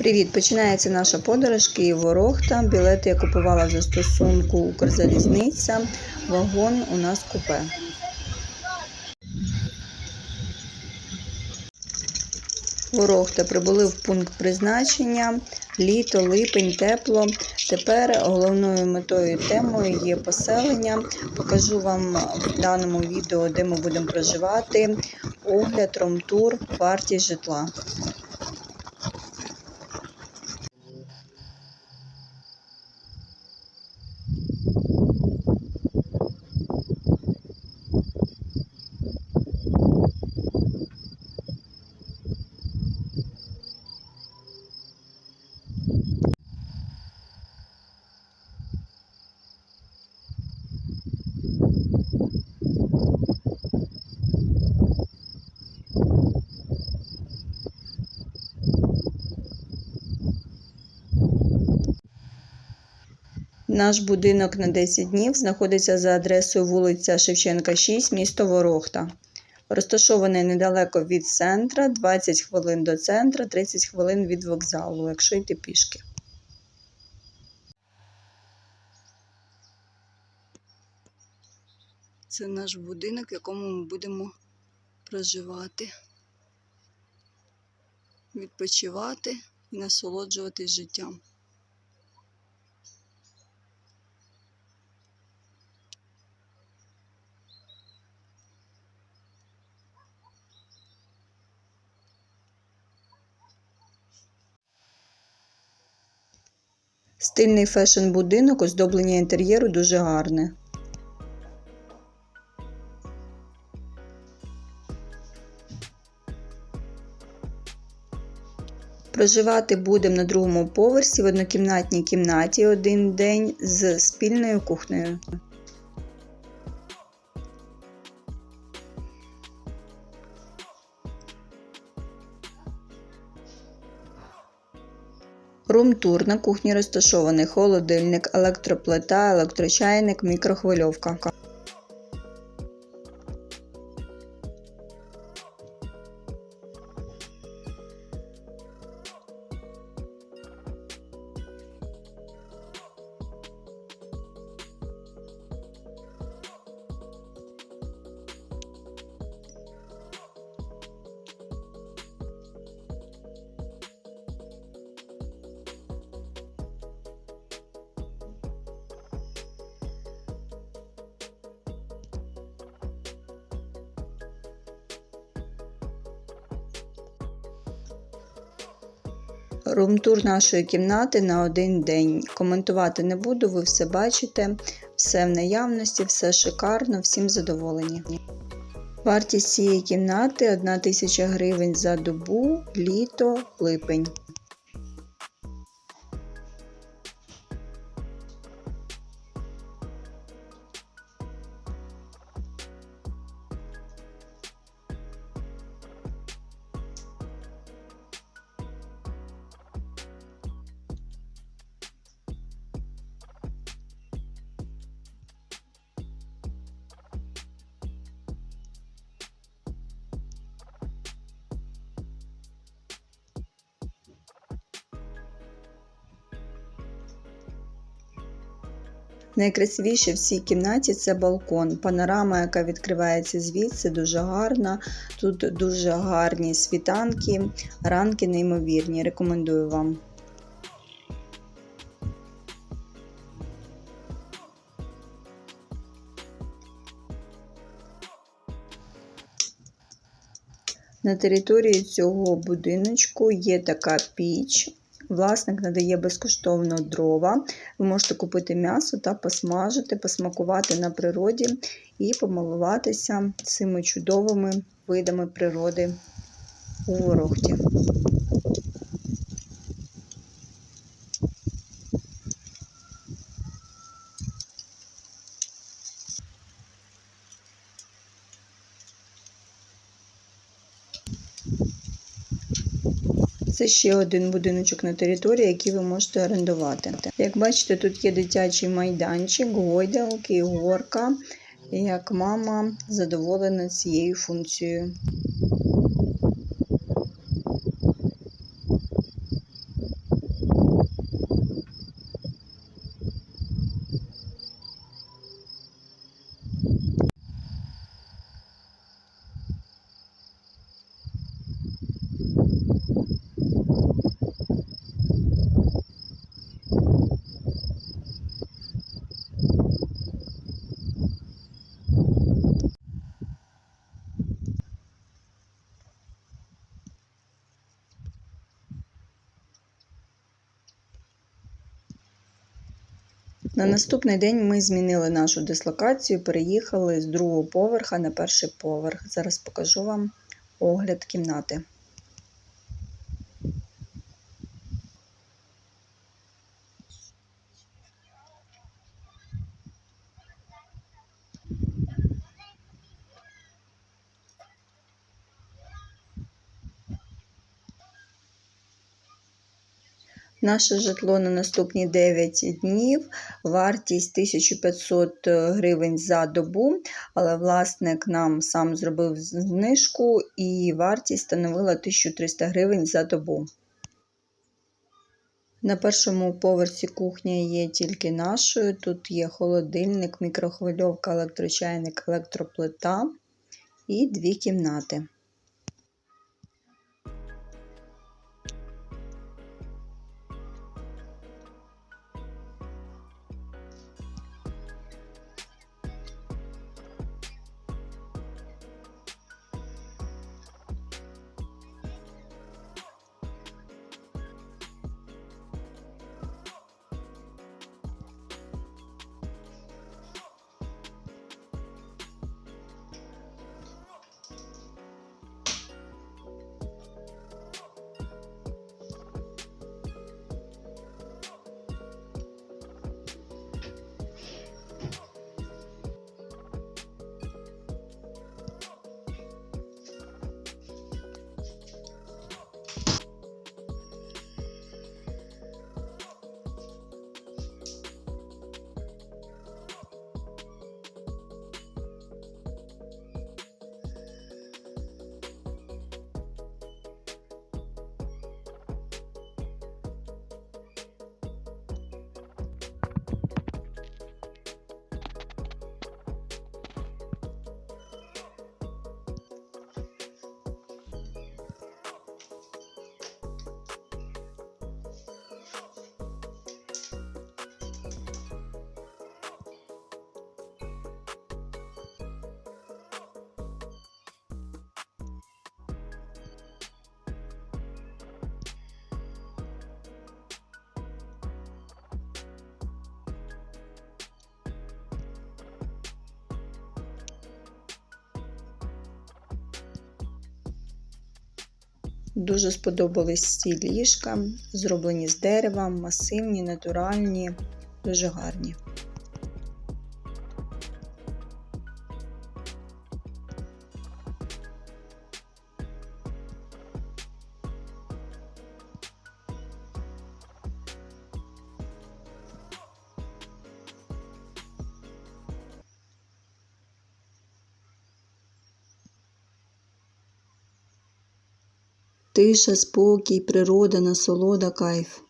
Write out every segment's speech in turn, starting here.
Привіт! Починається наша подорож Київ-Ворохта. Білети я купувала за стосунку Укрзалізниця. Вагон у нас купе. Ворохта прибули в пункт призначення. Літо, липень, тепло. Тепер головною метою темою є поселення. Покажу вам в даному відео, де ми будемо проживати. Огляд, ромтур, вартість житла. Наш будинок на 10 днів знаходиться за адресою вулиця Шевченка, 6, місто Ворохта. Розташований недалеко від центра, 20 хвилин до центра, 30 хвилин від вокзалу, якщо йти пішки. Це наш будинок, в якому ми будемо проживати, відпочивати і насолоджуватись життям. Стильний фешн-будинок, оздоблення інтер'єру дуже гарне. Проживати будемо на другому поверсі в однокімнатній кімнаті один день з спільною кухнею. Рум-тур на кухні розташований холодильник, електроплита, електрочайник, мікрохвильовка. Румтур нашої кімнати на один день. Коментувати не буду, ви все бачите, все в наявності, все шикарно, всім задоволені. Вартість цієї кімнати 1 тисяча гривень за добу, літо, липень. Найкрасивіше в цій кімнаті це балкон. Панорама, яка відкривається звідси, дуже гарна. Тут дуже гарні світанки, ранки неймовірні. Рекомендую вам. На території цього будиночку є така піч. Власник надає безкоштовно дрова. Ви можете купити м'ясо та посмажити, посмакувати на природі і помилуватися цими чудовими видами природи у Ворохті. Це ще один будиночок на території, який ви можете орендувати. Як бачите, тут є дитячий майданчик, гойдалки, горка. Як мама задоволена цією функцією. На наступний день ми змінили нашу дислокацію, переїхали з другого поверха на перший поверх. Зараз покажу вам огляд кімнати. Наше житло на наступні 9 днів, вартість 1500 гривень за добу, але власник нам сам зробив знижку і вартість становила 1300 гривень за добу. На першому поверсі кухня є тільки нашою. Тут є холодильник, мікрохвильовка, електрочайник, електроплита і дві кімнати. Дуже сподобались ці ліжка, зроблені з дерева, масивні, натуральні, дуже гарні. Тиша, спокій, природа, насолода, кайф.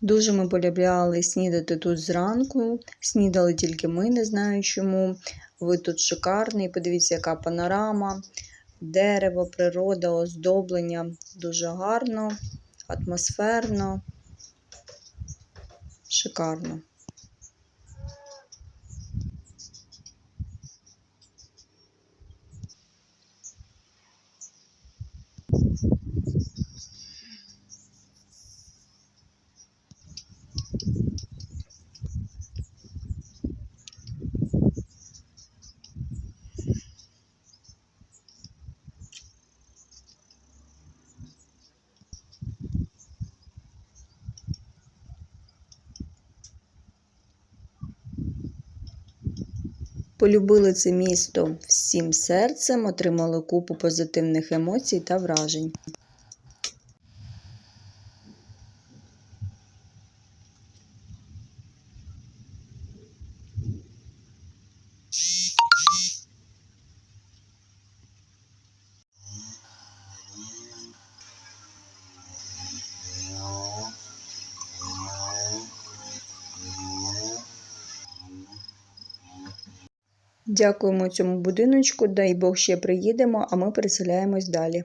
Дуже ми полюбляли снідати тут зранку. Снідали тільки ми, не знаю чому. Ви тут шикарний. Подивіться, яка панорама, дерево, природа, оздоблення. Дуже гарно, атмосферно, шикарно. Полюбили це місто всім серцем, отримали купу позитивних емоцій та вражень. Дякуємо цьому будиночку, дай Бог ще приїдемо, а ми переселяємось далі.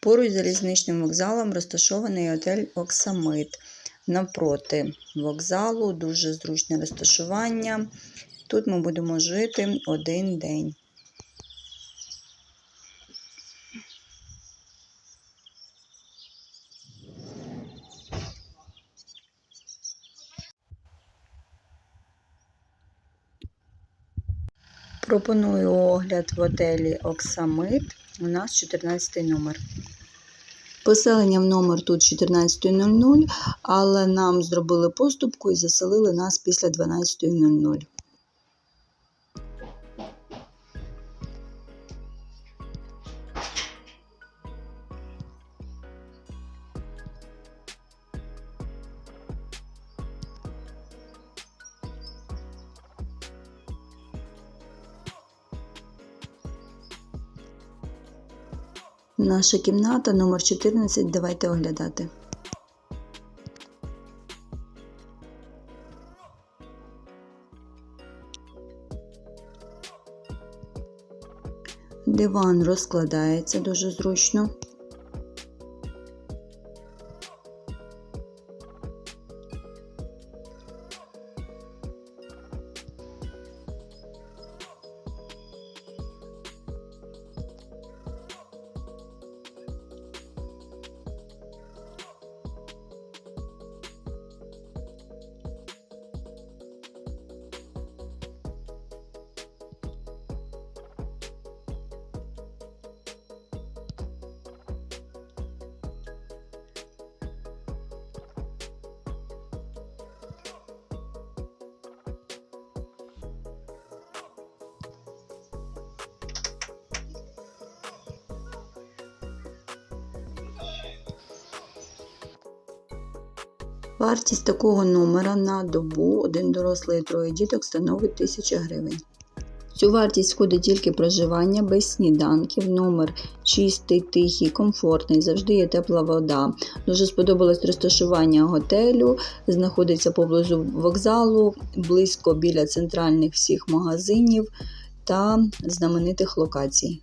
Поруч з залізничним вокзалом розташований готель Оксамит. Навпроти вокзалу дуже зручне розташування. Тут ми будемо жити один день. Пропоную огляд в готелі Оксамит. У нас 14 номер. Поселення в номер тут 14.00, але нам зробили поступку і заселили нас після 12.00. Наша кімната номер 14. Давайте оглядати. Диван розкладається дуже зручно. Вартість такого номера на добу один дорослий і троє діток становить 1000 гривень. Цю вартість входить тільки проживання без сніданків, номер чистий, тихий, комфортний, завжди є тепла вода. Дуже сподобалось розташування готелю, знаходиться поблизу вокзалу, близько біля центральних всіх магазинів та знаменитих локацій.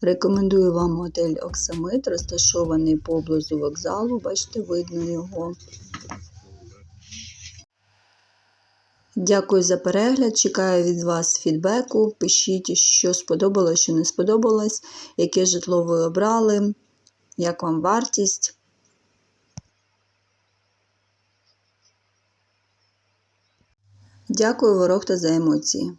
Рекомендую вам готель Оксамит, розташований поблизу вокзалу, бачите, видно його. Дякую за перегляд. Чекаю від вас фідбеку. Пишіть, що сподобалось, що не сподобалось, яке житло ви обрали, як вам вартість. Дякую, Ворохта, за емоції.